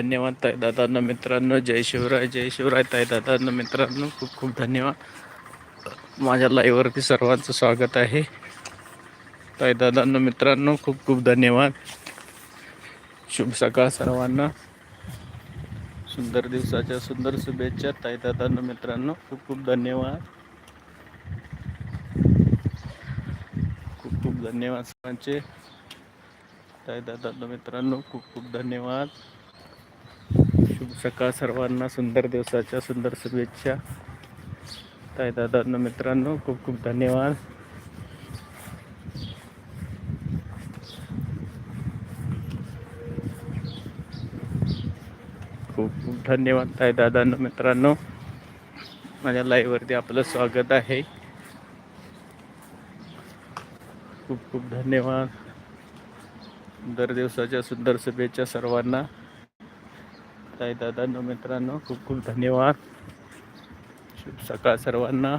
धन्यवाद ताई दादांना मित्रांनो. जय शिवराय जय शिवराय ताई दादांना मित्रांनो. खूप खूप धन्यवाद. माझ्या लाईव्हवरती सर्वांचं स्वागत आहे. ताई दादांना मित्रांनो खूप खूप धन्यवाद. शुभ सकाळ सर्वांना. सुंदर दिवसाच्या सुंदर शुभेच्छा ताई दादांना मित्रांनो. खूप खूप धन्यवाद. खूप खूप धन्यवाद सर्वांचे. ताई दादांना मित्रांनो खूप खूप धन्यवाद. शुभ सकाळ सर्वांना सुंदर दिवसाच्या सुंदर शुभेच्छा. ताई दादांना मित्रांनो खूप खूप धन्यवाद. खूप खूप धन्यवाद ताई दादांना मित्रांनो. माझ्या लाईव्हवरती आपलं स्वागत आहे. खूप खूप धन्यवाद. सुंदर दिवसाच्या सुंदर शुभेच्छा सर्वांना. ताई दादांनो मित्रांनो खूप खूप धन्यवाद. शुभ सकाळ सर्वांना.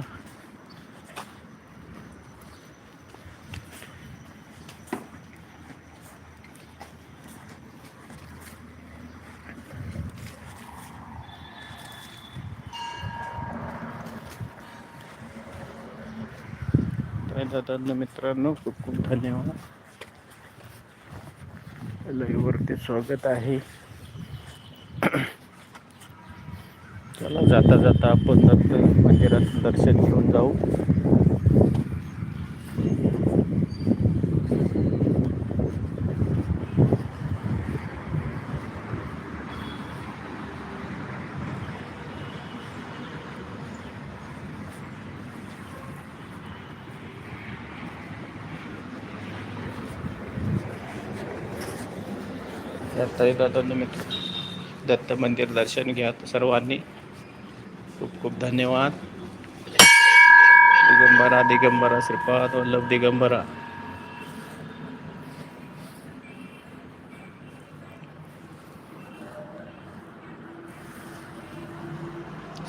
ताई मित्रांनो खूप खूप धन्यवाद. लाईव्हवरती स्वागत आहे. चला जाता जाता आपण मंदिरात दर्शन घेऊन जाऊ. दत्ताई दत्त मंदिर दर्शन घ्या सर्वांनी. खूप खूप धन्यवाद. दिगंबरा दिगंबरा श्रीपाद वल्लभ दिगंबरा.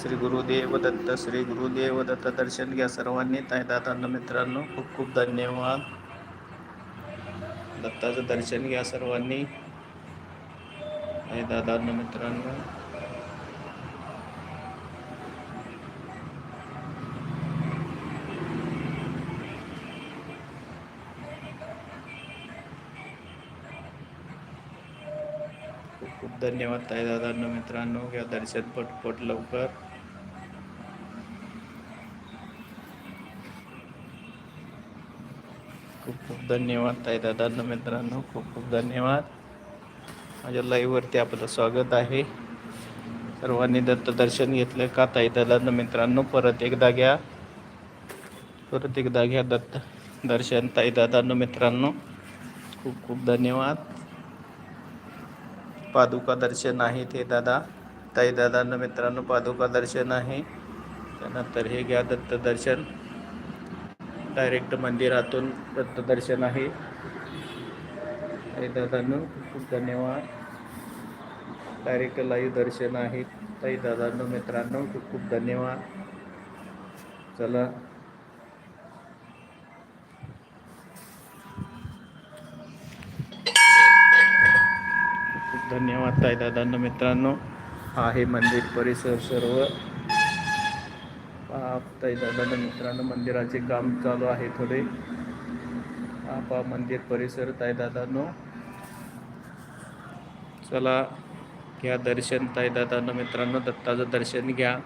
श्री गुरुदेव दत्त श्री गुरुदेव दत्त दर्शन घ्या सर्वांनी. ताई मित्रांनो खूप खूप धन्यवाद. दत्ताचं दर्शन घ्या सर्वांनी. ताई मित्रांनो. खूप खूप धन्यवाद ताई दादांनो मित्रांनो. घ्या दर्शन पटपट लवकर. खूप खूप धन्यवाद ताई दादांनो मित्रांनो. खूप खूप धन्यवाद. माझ्या लाईव्हवरती आपलं स्वागत आहे. सर्वांनी दत्त दर्शन घेतलं का ताई दादांनो मित्रांनो? परत एकदा घ्या. परत एकदा घ्या दत्त दर्शन ताई दादांनो मित्रांनो. खूप खूप धन्यवाद. पादुका दर्शन आहे ते दादा. ताई दादांना मित्रांनो पादुका दर्शन आहे. त्यानंतर हे घ्या दत्त दर्शन डायरेक्ट मंदिरातून दत्त दर्शन आहे. ताई दादांनो खूप खूप धन्यवाद. डायरेक्ट लाईव्ह दर्शन आहे. ताई दादांनो मित्रांनो खूप खूप धन्यवाद. चला. धन्यवाद ताई दादांना मित्रांनो हा आहे मंदिर परिसर सर्व. ताई दादांना मित्रांनो मंदिराचे काम चालू आहे थोडे. आपा मंदिर परिसर ताई दादांनो. चला घ्या दर्शन ताई दादांना मित्रांनो दत्ताचं दर्शन घ्या.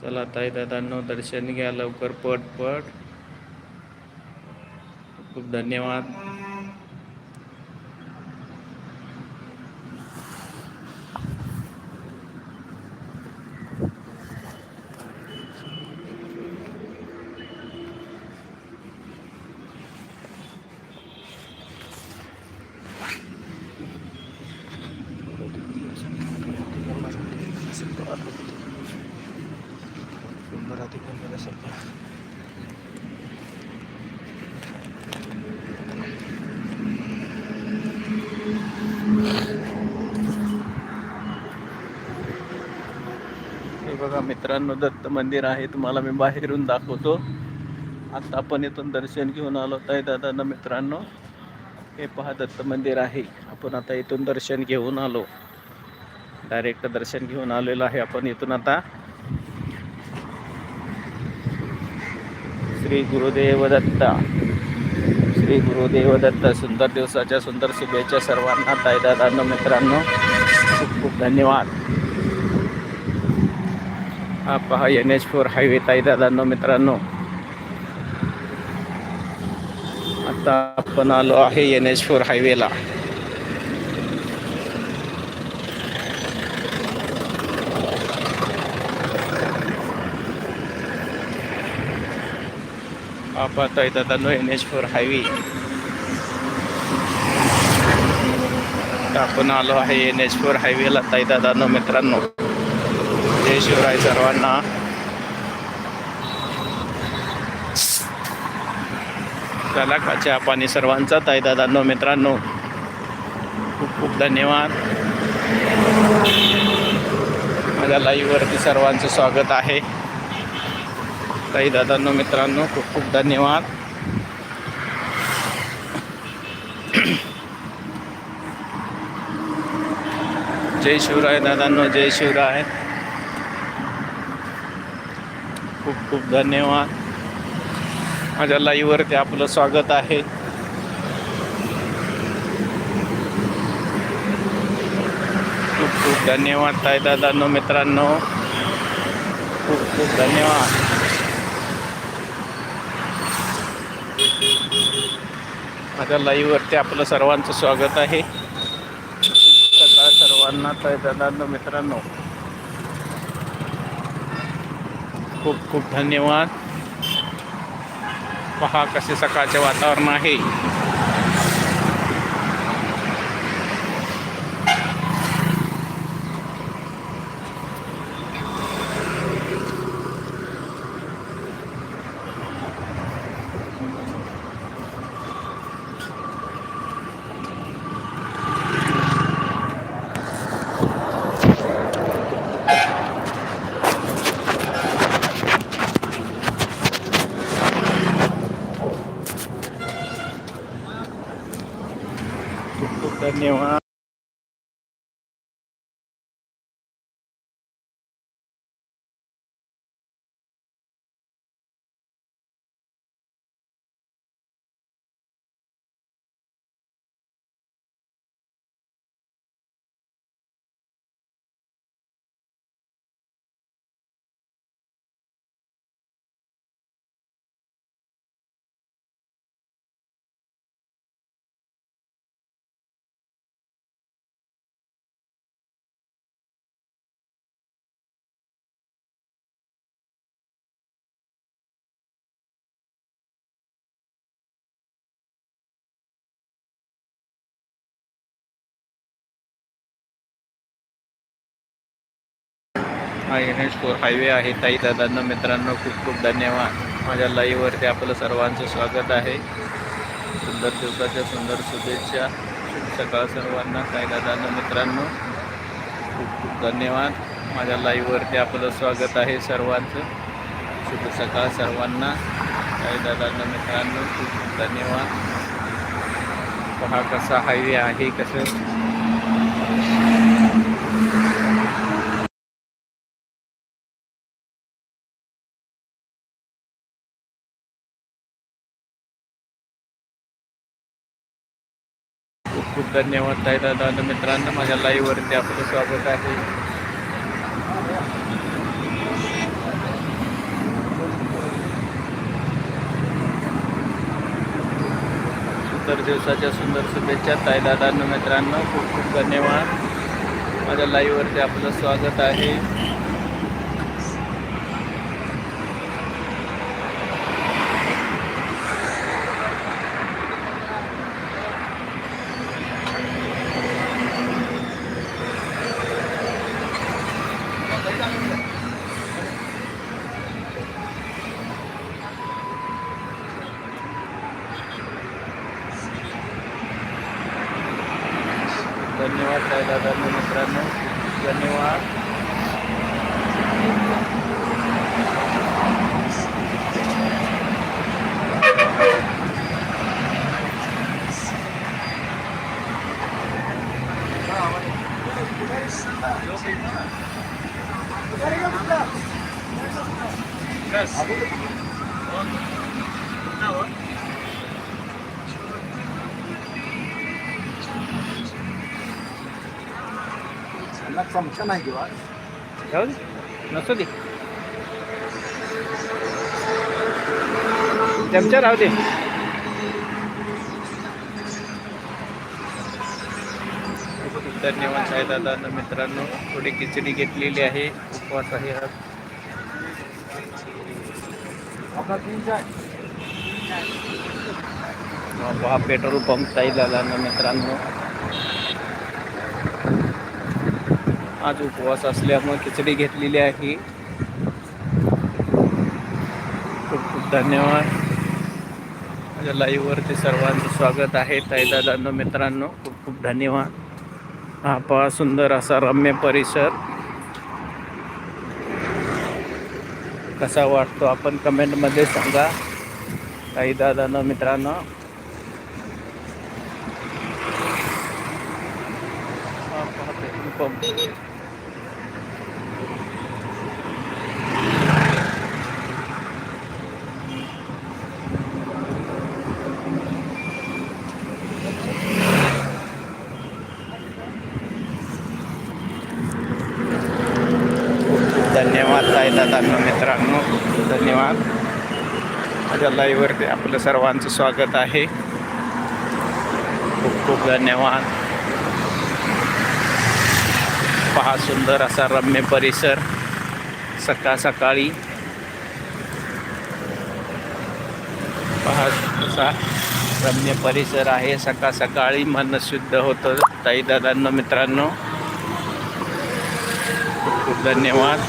चला ताई दादांनो दर्शन घ्या लवकर पट पट खूप धन्यवाद. मित्रांनो दत्त मंदिर आहे तुम्हाला मी बाहेरून दाखवतो. आता आपण इथून दर्शन घेऊन आलो आहे दादा मित्रांनो. हे पहा दत्त मंदिर आहे. आपण आता इथून दर्शन घेऊन आलो. डायरेक्ट दर्शन घेऊन आलेलो आहे आपण इथून आता. श्री गुरुदेव दत्ता. श्री गुरुदेव दत्त सुंदर दिवसाच्या सुंदर शुभेच्छा सर्वांना ताईदादांना मित्रांनो. खूप खूप धन्यवाद. हा पहा एन एच फोर हायवे ताईदादांनो मित्रांनो. आता आपण आलो आहे एन एच फोर हायवेला. हा पाहता दादांनो एन एच फोर हायवे आपण आलो आहे एन एच फोर हायवेला ताई दादांनो मित्रांनो. जय शिवराय सर्वांना. चला पाणी सर्वांचा ताई दादांनो मित्रांनो खूप खूप धन्यवाद. माझ्या लाईव्हवरती सर्वांचं स्वागत आहे. ताई दादांनो मित्रांनो खूप खूप धन्यवाद. जय शिवराय दादांनो जय शिवराय. खूप खूप धन्यवाद. माझ्या लाईव्हवरती आपलं स्वागत आहे. खूप खूप धन्यवाद ताई दादांनो मित्रांनो. खूप खूप धन्यवाद. माझ्या लाईव्हवरती आपलं सर्वांचं स्वागत आहे. सर्वांना ताई दादांनो मित्रांनो. खूप खूप धन्यवाद. पहा कसे सकाळचे वातावरण आहे. हा एन एच फोर हायवे आहे. ताई दादांना मित्रांनो खूप खूप धन्यवाद. माझ्या लाईव्हवरती आपलं सर्वांचं स्वागत आहे. सुंदर दिवसाच्या सुंदर शुभेच्छा. सकाळ सर्वांना. ताई दादांना मित्रांनो खूप खूप धन्यवाद. माझ्या लाईव्हवरती आपलं स्वागत आहे सर्वांचं. शुभ सकाळ सर्वांना. ताई दादांना मित्रांनो खूप खूप धन्यवाद. पहा कसा हायवे आहे कसं धन्यवाद ताई दादा. मित्रांनो माझ्या लाईव्हवरती आपलं स्वागत आहे. सुंदर दिवसाच्या सुंदर शुभेच्छा ताई दादा मित्रांनो खूप खूप धन्यवाद. माझ्या लाईव्हवरती आपलं स्वागत आहे धन्यवाद ताई दादा आणि मित्रांनो धन्यवाद त्यांना चमचा नाही किंवा. जाऊ दे. नसू दे. चमचा राहू दे. धन्यवाद साई दादा. मित्रांनो थोडी खिचडी घेतलेली आहे. उपवास आहे हा. पेट्रोल पंप साई दादा मित्रांनो. आज उपवास असल्यामुळे खिचडी घेतलेली आहे. खूप खूप धन्यवाद. माझ्या लाईव्हवरती सर्वांचं स्वागत आहे. ताईदादांनो मित्रांनो खूप खूप धन्यवाद. हा पहा सुंदर असा रम्य परिसर. कसा वाटतो आपण कमेंटमध्ये सांगा. ताईदादांनो मित्रांनो. पंप धन्यवाद ताई दादांनो मित्रांनो धन्यवाद माझ्या लाईव्हवरती आपलं सर्वांचं स्वागत आहे. खूप खूप धन्यवाद. पहा सुंदर असा रम्य परिसर. सकाळ सकाळी. पहा असा रम्य परिसर आहे. सकाळ सकाळी मन शुद्ध होतं. ताई दादांनो मित्रांनो. खूप खूप धन्यवाद.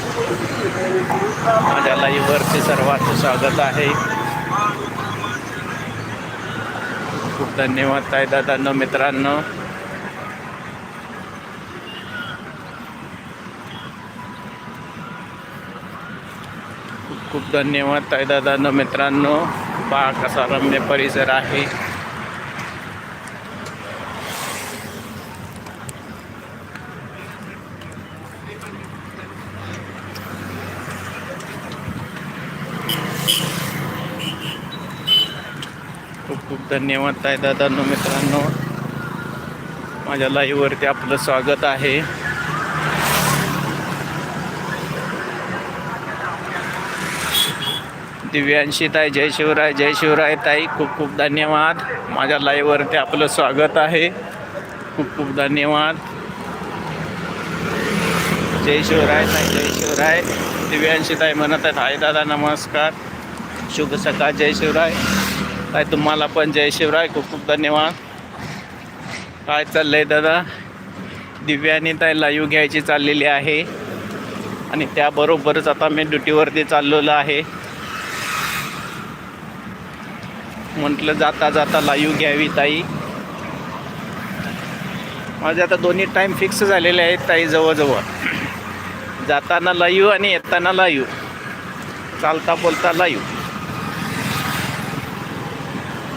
माझ्या लाईव्हवरचे सर्वांचं स्वागत आहे. खूप धन्यवाद ताई दादांनो मित्रांनो. खूप खूप धन्यवाद ताई दादांनो मित्रांनो. पहा कसा रम्य परिसर आहे. खूप धन्यवाद ताई दादांनो मित्रांनो. माझ्या लाईव्हवरती आपलं स्वागत आहे. दिव्यांशी ताई जय शिवराय जय शिवराय ताई खूप खूप धन्यवाद. माझ्या लाईव्हवरती आपलं स्वागत आहे. खूप खूप धन्यवाद. जय शिवराय ताई जय शिवराय. दिव्यांशी ताई म्हणत आहेत हाय दादा नमस्कार. शुभ सकाळ जय शिवराय. ताई तुम्हाला पण जय शिवराय खूप खूप धन्यवाद. काय चाललंय दादा? दिव्यानी ताई लाईव्ह घ्यायची चाललेली आहे. आणि त्याबरोबरच आता मी ड्युटीवरती चाललेलो आहे. म्हटलं जाता जाता लाईव्ह घ्यावी ताई. माझे आता दोन्ही टाईम फिक्स झालेले आहेत ताई जवळजवळ. जाताना लाईव्ह आणि येताना लाईव्ह चालता बोलता लाईव्ह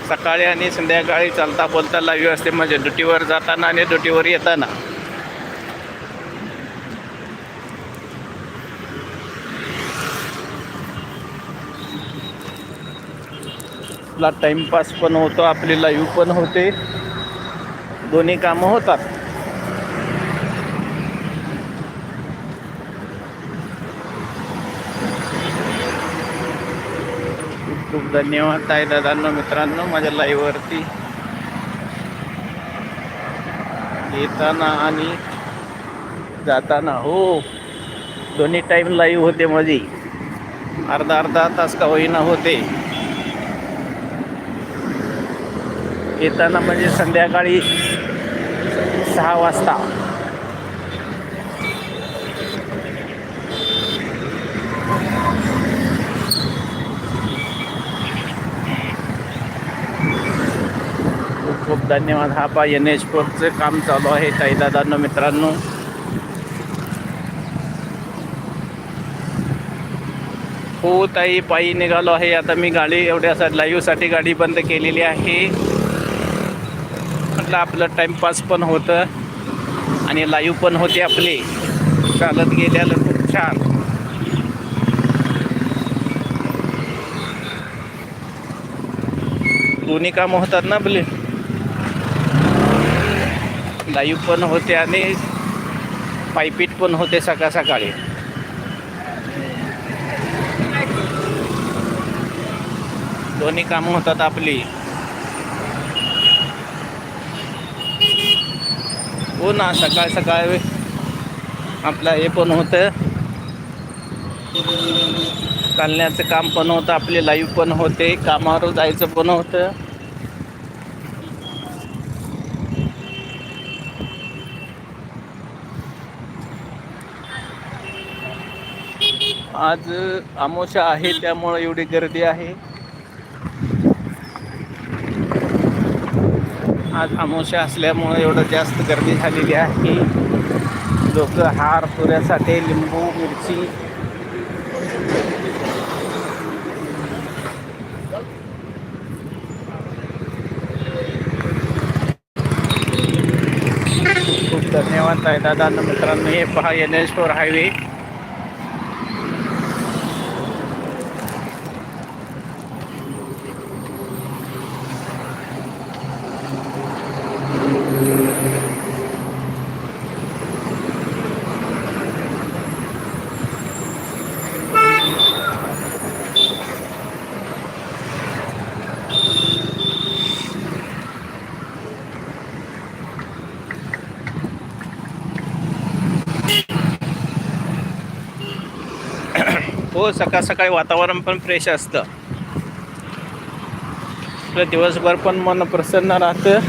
सकाळी आणि संध्याकाळी चालता बोलता लाईव्ह असते. म्हणजे ड्युटीवर जाताना आणि ड्युटीवर येताना. आपला टाइमपास पण होतो आपली लाईव्ह पण होते. दोन्ही कामं होतात. खूप धन्यवाद ताई दादांनो मित्रांनो माझ्या लाईव्हवरती येताना आणि जाताना हो दोन्ही टाईम लाईव्ह होते माझी. अर्धा अर्धा तास का होईना होते. येताना म्हणजे संध्याकाळी सहा वाजता. धन्यवाद. हा पा एन एच फोरचं काम चालू आहे काही दादांनो मित्रांनो. हो ताई पायी निघालो आहे. आता मी गाडी एवढ्या लाईव्हसाठी गाडी बंद केलेली आहे. म्हटलं आपलं टाईमपास पण होतं. आणि लाईव्ह पण होते आपले. चालत गेल्याला खूप छान. दोन्ही कामं होतात ना आपले? लाईव्ह पण होते आणि पायपीट पण होते सकाळ सकाळी. दोन्ही कामं होतात आपली. हो ना सकाळ सकाळ आपलं हे पण होतं. चालण्याचं काम पण होतं आपले लाईव्ह पण होते कामावर जायचं पण होतं. आज आमोशा आहे त्यामुळे एवढी गर्दी आहे. आज आमोशा असल्यामुळे एवढं जास्त गर्दी झालेली आहे. लोक हार पुऱ्यासाठी लिंबू मिरची. खूप धन्यवाद आहे दादा. मित्रांनो हे पहा एन एस फोर हायवे. हो सकाळ सकाळी वातावरण पण फ्रेश असतं. आपलं दिवसभर पण मन प्रसन्न राहतं.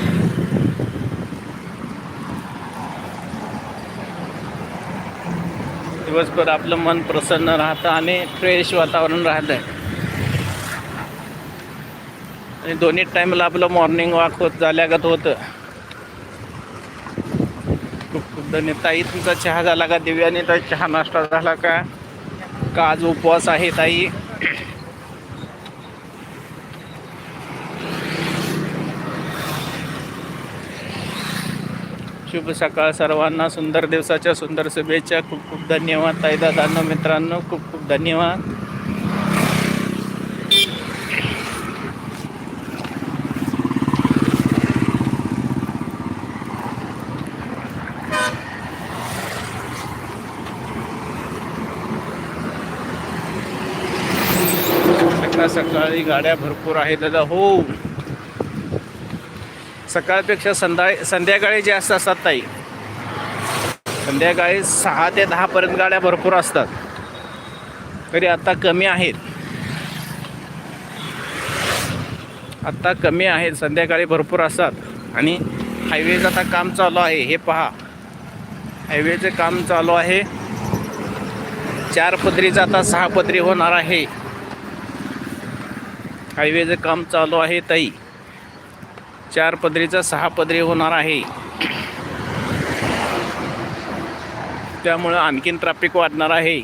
दिवसभर आपलं मन प्रसन्न राहतं आणि फ्रेश वातावरण राहतं आणि दोन्ही टाईमला आपलं मॉर्निंग वॉक होत झाल्यागत होतं. खूप खूप धन्यवाद. ताई तुमचा चहा झाला का? दिव्याने ताई चहा नाश्ता झाला का? का आज उपवास आहे ताई? शुभ सकाळ सर्वांना सुंदर दिवसाच्या सुंदर शुभेच्छा. खूप खूप धन्यवाद ताई दादांनो मित्रांनो खूप खूप धन्यवाद. सकाळी गाड्या भरपूर आहेत. दादा हो. सकाळपेक्षा संध्या संध्याकाळी जास्त असतात ताई. संध्याकाळी सहा ते दहा पर्यंत गाड्या भरपूर असतात. तरी आत्ता कमी आहेत. आत्ता कमी आहेत. संध्याकाळी भरपूर असतात. आणि हायवेचं आता काम चालू आहे. हे पहा. हायवेचं काम चालू आहे. चार पदरीचं आता सहा पदरी होणार आहे. हायवेचं काम चालू आहे ताई. चार पदरीचा सहा पदरी होणार आहे. त्यामुळं आणखीन ट्रॅफिक वाढणार आहे.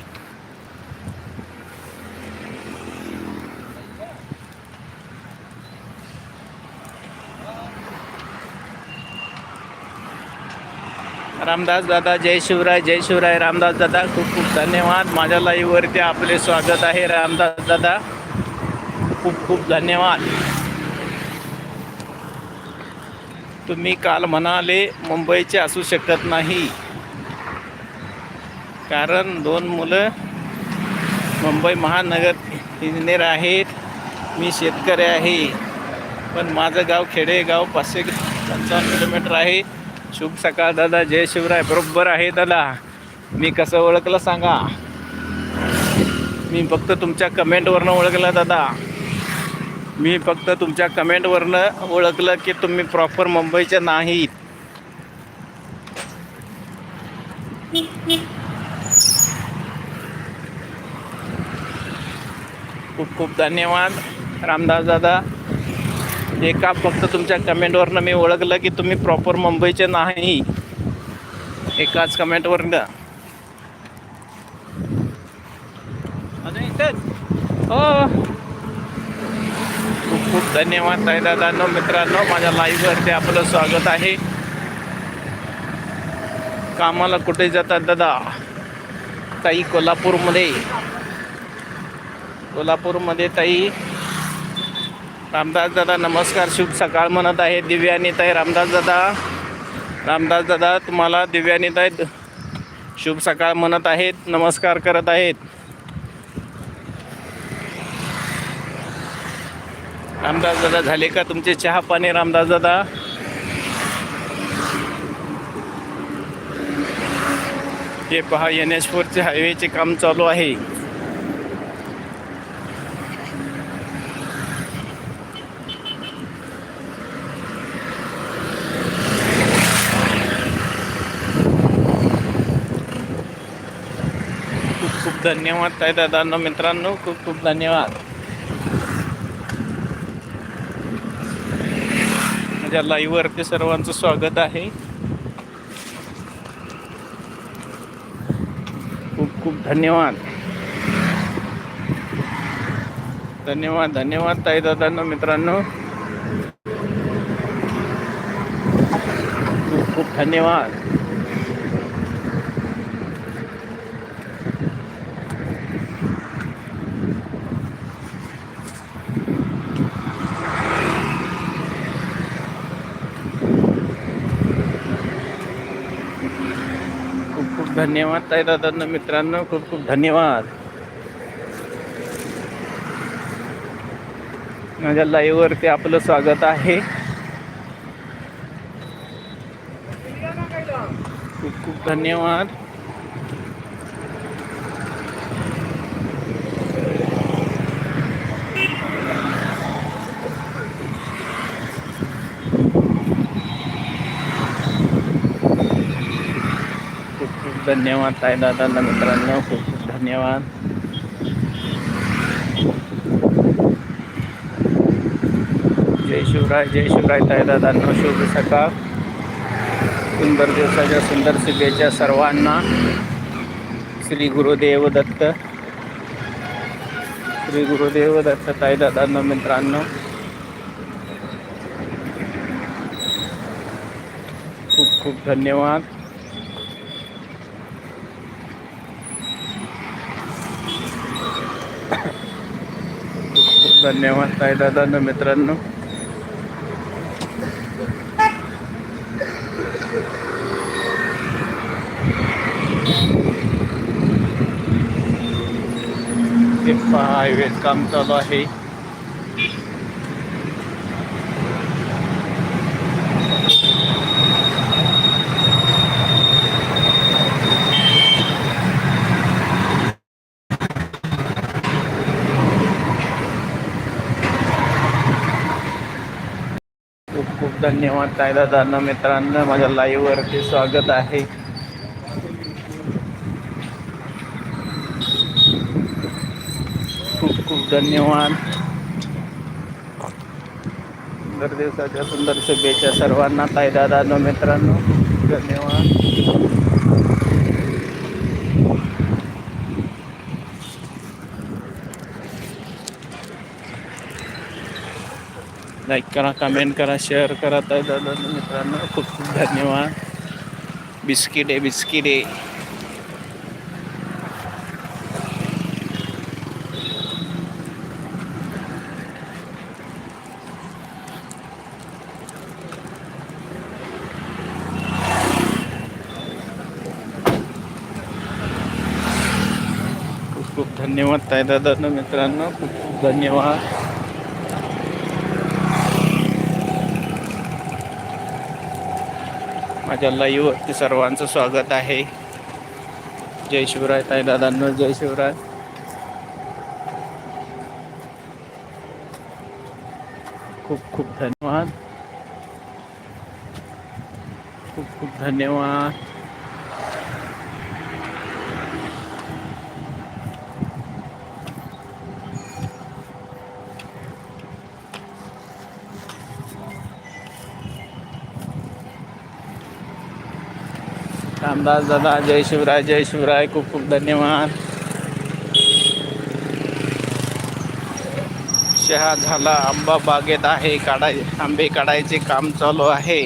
रामदास दादा जय शिवराय जय शिवराय. रामदास दादा खूप खूप धन्यवाद. माझ्या लाईव्हवरती आपले स्वागत आहे. रामदास दादा खूप खूप धन्यवाद. तुम्ही काल म्हणाले मुंबईचे असू शकत नाही. कारण दोन मुलं मुंबई महानगर इंजिनियर आहेत मी शेतकरी आहे. पण माझं गाव खेडेगाव पाचशे पंचावन्न किलोमीटर आहे. शुभ सकाळ दादा जय शिवराय. बरोबर आहे दादा. मी कसं ओळखलं सांगा. मी फक्त तुमच्या कमेंटवरनं ओळखलं दादा. मी फक्त तुमच्या कमेंटवरनं ओळखलं की तुम्ही प्रॉपर मुंबईचे नाहीत. खूप खूप धन्यवाद रामदास दादा. एका फक्त तुमच्या कमेंटवरनं मी ओळखलं की तुम्ही प्रॉपर मुंबईचे नाही. एकाच कमेंटवरनं. हो. खूप धन्यवाद ताई दादांनो मित्रांनो. माझ्या लाईव्हवरती आपलं स्वागत आहे. कामाला कुठे जातात दादा? ताई कोल्हापूरमध्ये. कोल्हापूरमध्ये ताई. रामदास दादा नमस्कार. शुभ सकाळ म्हणत आहे दिव्यानी ताई. रामदास दादा. रामदास दादा तुम्हाला दिव्यानी ताई शुभ सकाळ म्हणत आहेत नमस्कार करत आहेत. रामदास दादा झाले का तुमचे चहा पाणी रामदास दादा? हे पहा एन एच फोरचे हायवेचे काम चालू आहे. खूप खूप धन्यवाद ताई दादांनो मित्रांनो खूप खूप धन्यवाद. माझ्या लाईव्हवरती सर्वांचं स्वागत आहे. खूप खूप धन्यवाद. धन्यवाद धन्यवाद ताई दादांना मित्रांनो. खूप खूप धन्यवाद. धन्यवाद ताई दादांनो मित्रांनो खूप खूप धन्यवाद. माझ्या लाईव्ह वरती आपलं स्वागत आहे. खूप खूप धन्यवाद. धन्यवाद ताई दादांना मित्रांनो खूप खूप धन्यवाद। जय शिवराय जय शिवराय ताई दादांनो शुभ सकाळ सुंदर दिवसाच्या सुंदर शुभेच्छा सर्वांना। श्री गुरुदेव दत्त। श्री गुरुदेव दत्त ताई दादांनो मित्रांनो। खूप खूप धन्यवाद। धन्यवाद साई दादा न मित्रांनो पहा हायवे काम चालू आहे खूप खूप धन्यवाद ताई दादांना मित्रांनो माझ्या लाईव्हवरती स्वागत आहे. खूप खूप धन्यवाद. सुंदर दिवसाच्या सुंदर शुभेच्छा सर्वांना ताई दादा मित्रांनो धन्यवाद. लाईक करा कमेंट करा शेअर करा. तर मित्रांनो खूप खूप धन्यवाद. बिस्किटे बिस्किटे खूप खूप धन्यवाद ताई मित्रांनो खूप खूप धन्यवाद. माझ्या लाईव्हवरती सर्वांचं स्वागत आहे. जय शिवराय ताई दादांनो जय शिवराय. खूप खूप धन्यवाद. खूप खूप धन्यवाद. रामदास दादा जय शिवराय जय शिवराय खूप खूप धन्यवाद. शहा झाला आंबा बागेत आहे काढाय आंबे काढायचे काम चालू आहे.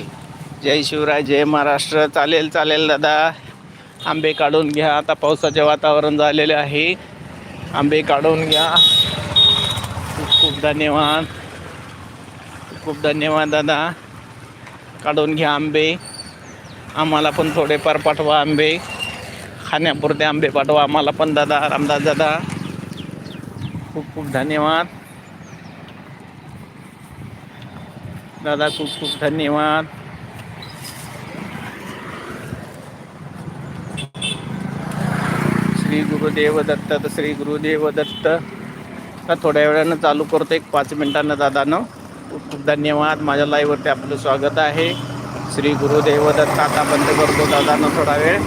जय शिवराय जय महाराष्ट्र. चालेल चालेल दादा. आंबे काढून घ्या. आता पावसाचे वातावरण झालेले आहे. आंबे काढून घ्या. खूप खूप धन्यवाद. खूप खूप धन्यवाद दादा. काढून घ्या आंबे. आम्हाला पण थोडेफार पाठवा आंबे. खाण्यापुरते आंबे पाठवा आम्हाला पण दादा रामदास दादा. खूप खूप धन्यवाद. दादा खूप खूप धन्यवाद. श्री गुरुदेव दत्त तर श्री गुरुदेव दत्त. थोड्या वेळानं चालू करतो एक पाच मिनिटांनं दादानं. खूप खूप धन्यवाद. माझ्या लाईव्हवरती आपलं स्वागत आहे. श्री गुरुदेव दत्त आता बंद करतो दादानं थोडा वेळ.